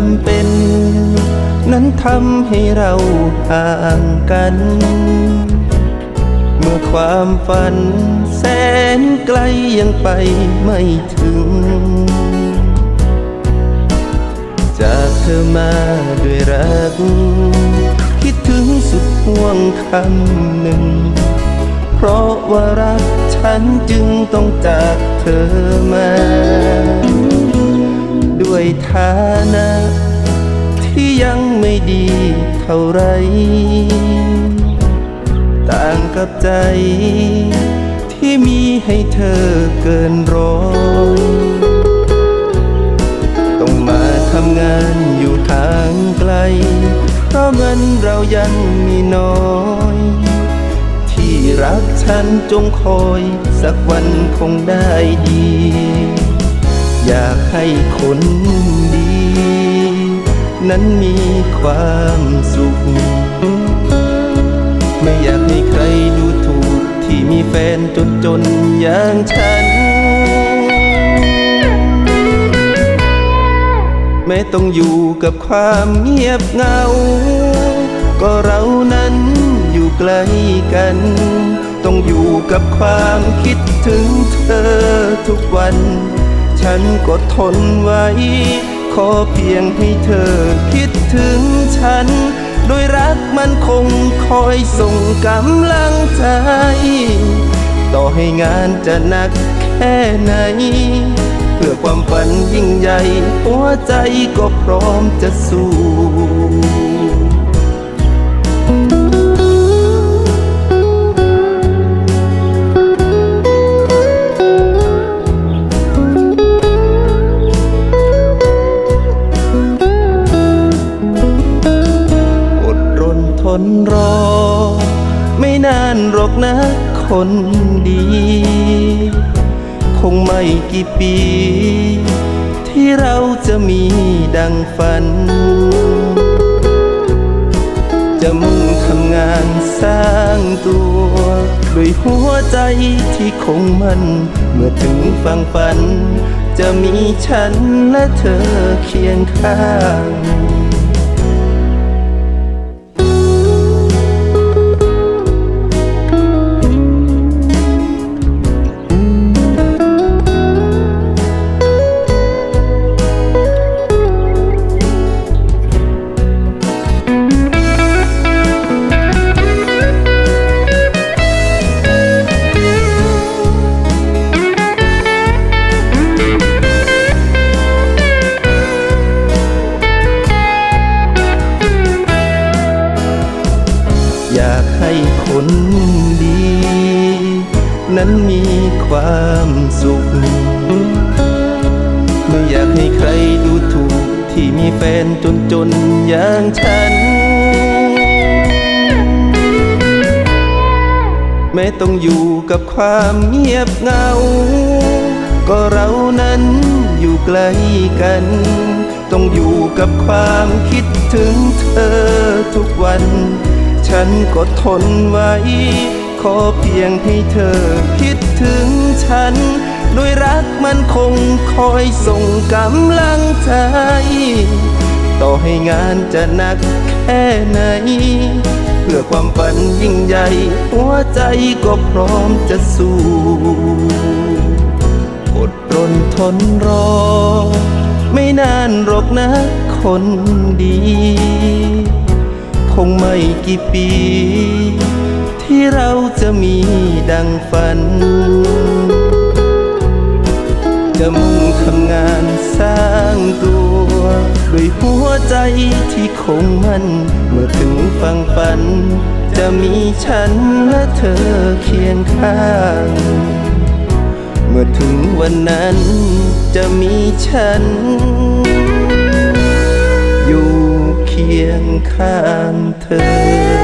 ำเป็น นั้นทำให้เราห่างกัน เมื่อความฝันแสนไกลยังไปไม่ถึง จากเธอมาด้วยรัก คิดถึงสุดห่วงคำหนึ่ง เพราะว่ารักฉันจึงต้องจากเธอมา ด้วยฐานะ ที่ยังไม่ดีเท่าไร ต่างกับใจ ที่มีให้เธอเกินร้อยต้องมาทำงานอยู่ทางไกล เพราะเงินเรายังมีน้อยที่รักฉันจงคอย สักวันคงได้ดี ให้คนดี นั้นมีความสุข ไม่อยากให้ใครดูถูกที่มีแฟนจนจนอย่างฉัน แม้ต้องอยู่กับความเงียบเหงา ก็เรานั้นอยู่ใกล้กัน ต้องอยู่กับความคิดถึงเธอทุกวัน ฉันก็ทนไว้ ขอเพียงให้เธอคิดถึงฉัน โดยรักมันคงคอยส่งกำลังใจ ต่อให้งานจะหนักแค่ไหน เพื่อความฝันยิ่งใหญ่ หัวใจก็พร้อมจะสู้ หรอกนะคนดี คงไม่กี่ปี ที่เราจะมีดังฝัน จะมุ่งทำงานสร้างตัว ด้วยหัวใจที่คงมัน เมื่อถึงฝั่งฝัน จะมีฉันและเธอเคียงข้าง ให้คนดี นั้นมีความสุข ไม่อยากให้ใครดูถูกที่มีแฟนจนจนๆอย่างฉัน แม้ต้องอยู่กับความเงียบเหงา ก็เรานั้นอยู่ใกล้กัน ต้องอยู่กับความคิดถึงเธอทุกวัน ฉันก็ทนไว้ ขอเพียงให้เธอคิดถึงฉัน ด้วยรักมันคงคอยส่งกำลังใจ ต่อให้งานจะหนักแค่ไหน เพื่อความฝันยิ่งใหญ่ หัวใจก็พร้อมจะสู้อดรนทนรอ ไม่นานหรอกนะคนดี งไม่กี่ปี ที่เราจะมีดังฝัน จะมุ่งทำงานสร้างตัว ด้วยหัวใจที่คงมันเมื่อถึงฝั่งฝัน จะมีฉันและเธอเคียงข้าง เมื่อถึงวันนั้นจะมีฉัน อยู่ คียงข้างเธอ